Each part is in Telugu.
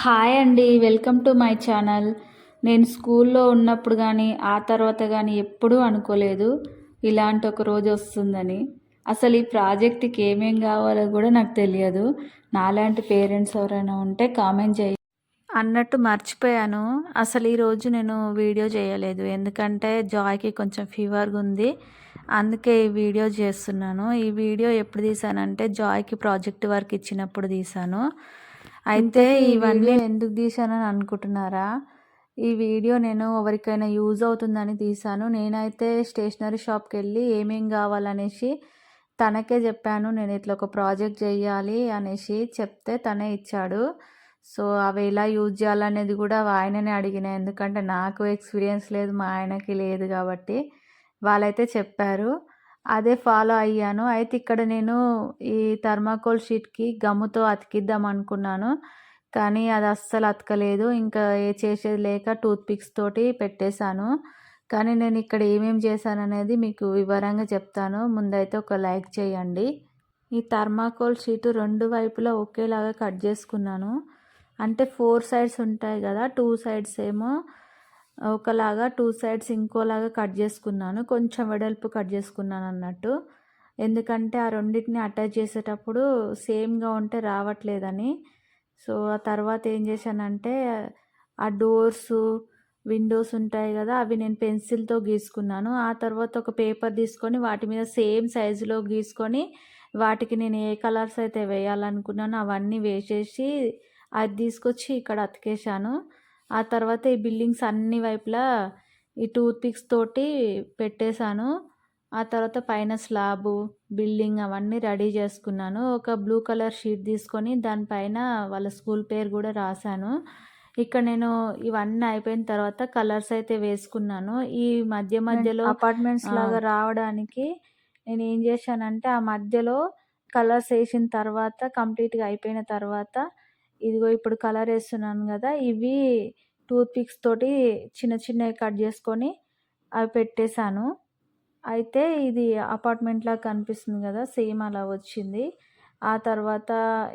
హాయ్ అండి వెల్కమ్ టు మై ఛానల్. నేను స్కూల్లో ఉన్నప్పుడు కానీ ఆ తర్వాత కానీ ఎప్పుడూ అనుకోలేదు ఇలాంటి ఒక రోజు వస్తుందని. అసలు ఈ ప్రాజెక్ట్కి ఏమేం కావాలో కూడా నాకు తెలియదు. నాలాంటి పేరెంట్స్ ఎవరైనా ఉంటే కామెంట్ చేయ. అన్నట్టు మర్చిపోయాను. అసలు ఈరోజు నేను వీడియో చేయలేదు. ఎందుకంటే జాయ్కి కొంచెం ఫీవర్గా ఉంది. అందుకే ఈ వీడియో చేస్తున్నాను. ఈ వీడియో ఎప్పుడు తీసానంటే జాయ్కి ప్రాజెక్ట్ వర్క్ ఇచ్చినప్పుడు తీసాను. అయితే ఇవన్నీ ఎందుకు తీశానని అనుకుంటున్నారా? ఈ వీడియో నేను ఎవరికైనా యూజ్ అవుతుందని తీశాను. నేనైతే స్టేషనరీ షాప్కి వెళ్ళి ఏమేం కావాలనేసి తనకే చెప్పాను. నేను ఇట్లా ఒక ప్రాజెక్ట్ చేయాలి అనేసి చెప్తే తనే ఇచ్చాడు. సో అవి ఎలా యూజ్ చేయాలనేది కూడా ఆయననే అడిగిన. ఎందుకంటే నాకు ఎక్స్పీరియన్స్ లేదు మా ఆయనకి లేదు కాబట్టి వాళ్ళైతే చెప్పారు. అదే ఫాలో అయ్యాను. అయితే ఇక్కడ నేను ఈ థర్మాకోల్ షీట్కి గమ్ముతో అతికిద్దాం అనుకున్నాను. కానీ అది అస్సలు అతకలేదు. ఇంకా ఏ చేసేది లేక టూత్ పిక్స్ తోటి పెట్టేశాను. కానీ నేను ఇక్కడ ఏమేమి చేశాను అనేది మీకు వివరంగా చెప్తాను. ముందైతే ఒక లైక్ చేయండి. ఈ థర్మాకోల్ షీటు రెండు వైపులా ఒకేలాగా కట్ చేసుకున్నాను. అంటే ఫోర్ సైడ్స్ ఉంటాయి కదా టూ సైడ్స్ ఏమో ఒకలాగా టూ సైడ్స్ ఇంకోలాగా కట్ చేసుకున్నాను. కొంచెం వెడల్పు కట్ చేసుకున్నాను అన్నట్టు. ఎందుకంటే ఆ రెండింటిని అటాచ్ చేసేటప్పుడు సేమ్గా ఉంటే రావట్లేదని. సో ఆ తర్వాత ఏం చేశానంటే ఆ డోర్స్ విండోస్ ఉంటాయి కదా అవి నేను పెన్సిల్తో గీసుకున్నాను. ఆ తర్వాత ఒక పేపర్ తీసుకొని వాటి మీద సేమ్ సైజులో గీసుకొని వాటికి నేను ఏ కలర్స్ అయితే వేయాలనుకున్నానో అవన్నీ వేసేసి అది తీసుకొచ్చి ఇక్కడ అతికేశాను. ఆ తర్వాత ఈ బిల్డింగ్స్ అన్ని వైపులా ఈ టూత్ పిక్స్ తోటి పెట్టేశాను. ఆ తర్వాత పైన స్లాబు బిల్డింగ్ అవన్నీ రెడీ చేసుకున్నాను. ఒక బ్లూ కలర్ షీట్ తీసుకొని దానిపైన వాళ్ళ స్కూల్ పేరు కూడా రాశాను. ఇక్కడ నేను ఇవన్నీ అయిపోయిన తర్వాత కలర్స్ అయితే వేసుకున్నాను. ఈ మధ్య మధ్యలో అపార్ట్మెంట్స్ లాగా రావడానికి నేను ఏం చేశానంటే ఆ మధ్యలో కలర్స్ వేసిన తర్వాత కంప్లీట్గా అయిపోయిన తర్వాత ఇదిగో ఇప్పుడు కలర్ వేస్తున్నాను కదా ఇవి టూత్ పిక్స్ తోటి చిన్న చిన్నవి కట్ చేసుకొని అవి పెట్టేశాను. అయితే ఇది అపార్ట్మెంట్లా కనిపిస్తుంది కదా సేమ్ అలా వచ్చింది. ఆ తర్వాత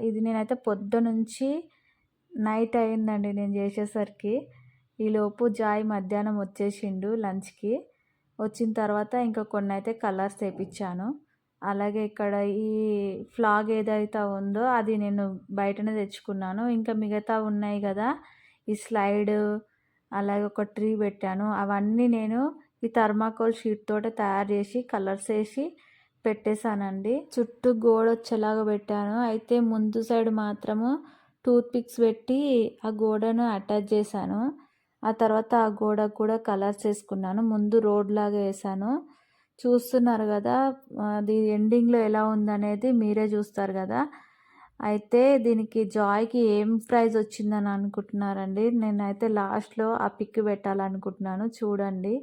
ఇది నేనైతే పొద్దు నుంచి నైట్ అయిందండి నేను చేసేసరికి. ఈలోపు జాయ్ మధ్యాహ్నం వచ్చేసిండు లంచ్కి. వచ్చిన తర్వాత ఇంకా కొన్ని అయితే కలర్స్ తెప్పించాను. అలాగే ఇక్కడ ఈ ఫ్లాగ్ ఏదైతే ఉందో అది నేను బయటనే తెచ్చుకున్నాను. ఇంకా మిగతా ఉన్నాయి కదా. ఈ స్లైడ్ అలాగే ఒక ట్రీ పెట్టాను. అవన్నీ నేను ఈ థర్మాకోల్ షీట్ తోటి తయారు చేసి కలర్స్ వేసి పెట్టేశానండి. చుట్టూ గోడ వచ్చేలాగా పెట్టాను. అయితే ముందు సైడ్ మాత్రము టూత్ పిక్స్ పెట్టి ఆ గోడను అటాచ్ చేశాను. ఆ తర్వాత ఆ గోడకు కూడా కలర్స్ వేసుకున్నాను. ముందు రోడ్ లాగా వేసాను చూస్తున్నారు కదా. అది ఎండింగ్లో ఎలా ఉందనేది మీరే చూస్తారు కదా. అయితే దీనికి జాయ్కి ఏం ప్రైజ్ వచ్చిందని అనుకుంటున్నారండి? నేనైతే లాస్ట్లో ఆ పిక్ పెట్టాలనుకుంటున్నాను. చూడండి.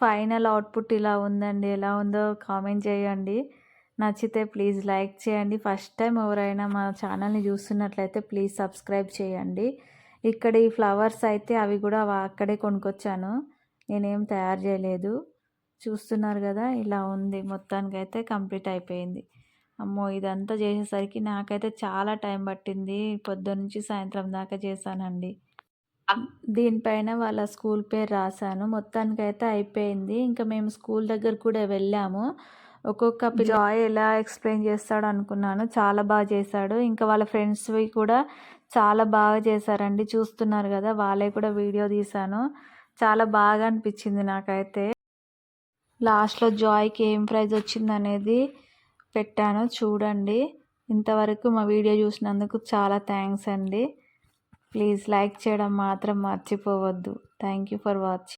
ఫైనల్ అవుట్పుట్ ఇలా ఉందండి. ఎలా ఉందో కామెంట్ చేయండి. నచ్చితే ప్లీజ్ లైక్ చేయండి. ఫస్ట్ టైం ఎవరైనా మా ఛానల్ని చూస్తున్నట్లయితే ప్లీజ్ సబ్స్క్రైబ్ చేయండి. ఇక్కడ ఈ ఫ్లవర్స్ అయితే అవి కూడా అక్కడే కొనుక్కొచ్చాను. నేనేం తయారు చేయలేదు. చూస్తున్నారు కదా ఇలా ఉంది. మొత్తానికి అయితే కంప్లీట్ అయిపోయింది. అమ్మో ఇదంతా చేసేసరికి నాకైతే చాలా టైం పట్టింది. పొద్దున్నుంచి సాయంత్రం దాకా చేశానండి. దీనిపైన వాళ్ళ స్కూల్ పేరు రాశాను. మొత్తానికైతే అయిపోయింది. ఇంకా మేము స్కూల్ దగ్గర కూడా వెళ్ళాము. ఒక్కొక్క జాయ్ ఎలా ఎక్స్ప్లెయిన్ చేస్తాడు అనుకున్నాను. చాలా బాగా చేశాడు. ఇంకా వాళ్ళ ఫ్రెండ్స్వి కూడా చాలా బాగా చేశారండి. చూస్తున్నారు కదా వాళ్ళే కూడా వీడియో తీశాను. చాలా బాగా అనిపించింది నాకైతే. లాస్ట్లో జాయ్కి ఏం ప్రైజ్ వచ్చింది అనేది పెట్టాను. చూడండి. ఇంతవరకు మా వీడియో చూసినందుకు చాలా థ్యాంక్స్ అండి. ప్లీజ్ లైక్ చేయడం మాత్రం మర్చిపోవద్దు. Thank you for watching